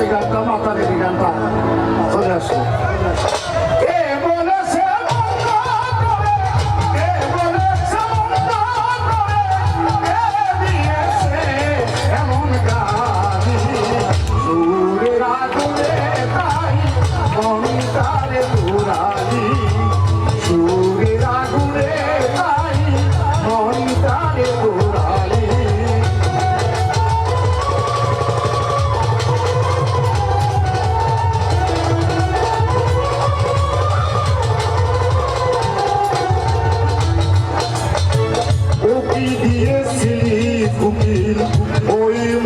এই গানটা মাতার এই গানটা চলে আসলো Montar é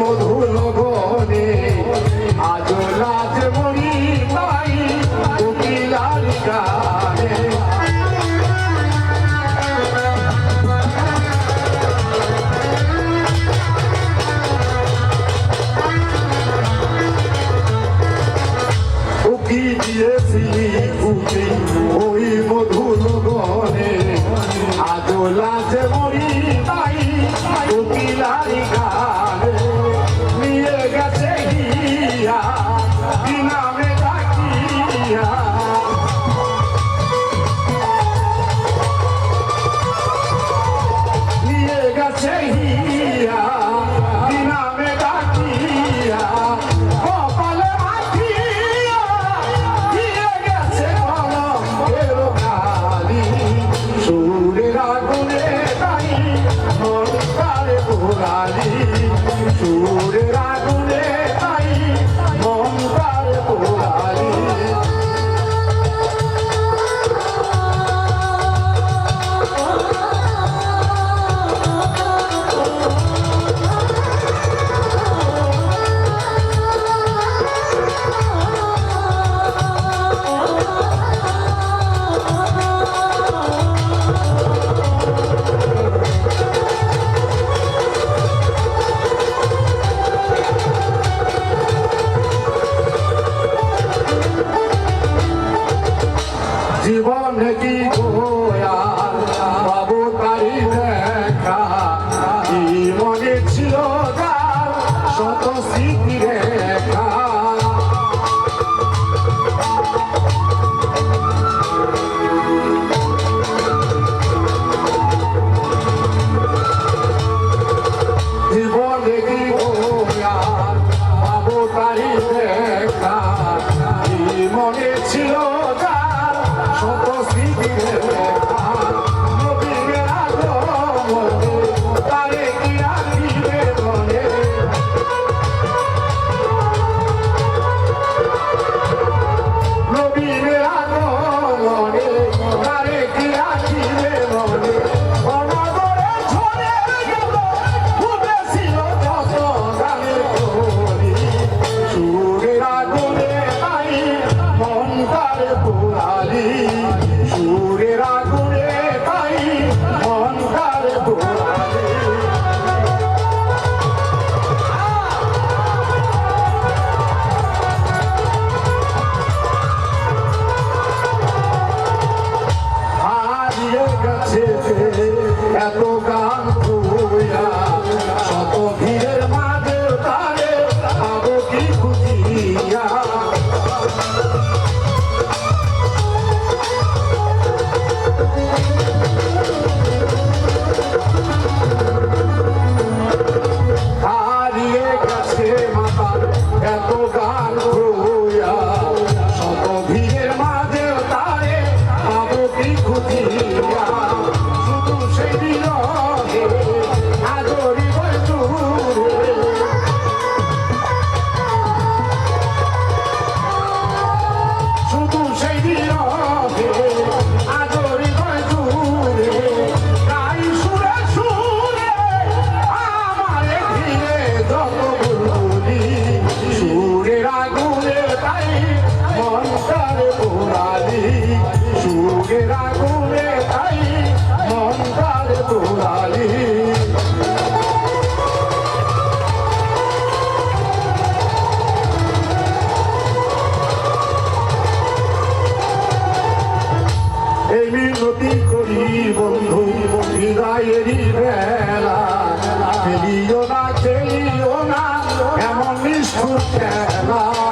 মধুর গনে আজ রাজ মরি তাই উকিলার গানে। উকি দিয়েছি উকি ওই মধুর গনে কালী eu consigo. 14 মিনতি করি বন্ধু হৃদয়েরই বেলা। খেলিও না খেলিও না এমন নিষ্ঠুর খেলা।